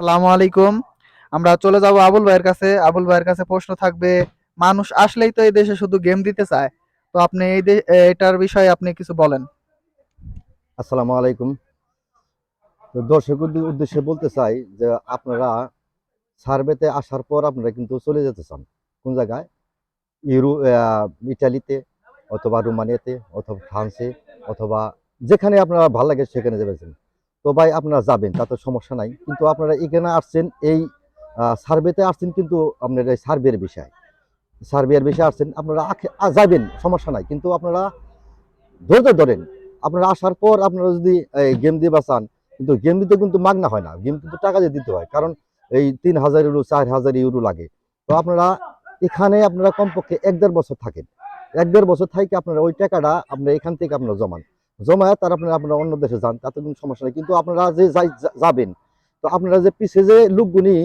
সালামু আলাইকুম। আমরা চলে যাব আবুল ভাইয়ের কাছে। আবুল ভাইয়ের কাছে প্রশ্ন থাকবে, মানুষ আসলেই তো এই দেশে শুধু গেম দিতে চায়। তো আপনি এই এটার বিষয়ে আপনি কিছু বলেন। আসসালামু আলাইকুম। তো দর্শকদের উদ্দেশ্যে বলতে চাই যে আপনারা সার্ভেতে আসার পর আপনারা কিন্তু চলে যেতে চান। কোন জায়গায়? ইউরো ইটালিতে অথবা রোমানিয়াতে অথবা ফ্রান্সে অথবা যেখানে আপনারা ভালো লাগে সেখানে যাবেন। তো ভাই আপনারা যাবেন, তাতে সমস্যা নাই। কিন্তু আপনারা এখানে আসছেন, এই সার্ভেতে আসছেন কিন্তু আপনার এই সার্ভের বিষয়। সার্ভের বিষয়ে আসছেন, আপনারা যাবেন, সমস্যা নাই। কিন্তু আপনারা ধৈর্য ধরেন। আপনারা আসার পর আপনারা যদি গেম দিয়ে বাঁচান কিন্তু গেম দিতে কিন্তু মাগনা হয় না। গেম কিন্তু টাকা দিয়ে দিতে হয়, কারণ এই তিন হাজার ইউরো চার হাজার ইউরো লাগে। তো আপনারা এখানে আপনারা কমপক্ষে এক দেড় বছর থাকেন। এক দেড় বছর থেকে আপনারা ওই টাকাটা আপনারা এখান থেকে আপনারা জমান। জমায় আর আপনারা আপনারা অন্য দেশে যান, তাতে কোনো সমস্যা নেই। কিন্তু আপনারা যে যাবেন, তো আপনারা যে পিছিয়ে যে লোকগুনি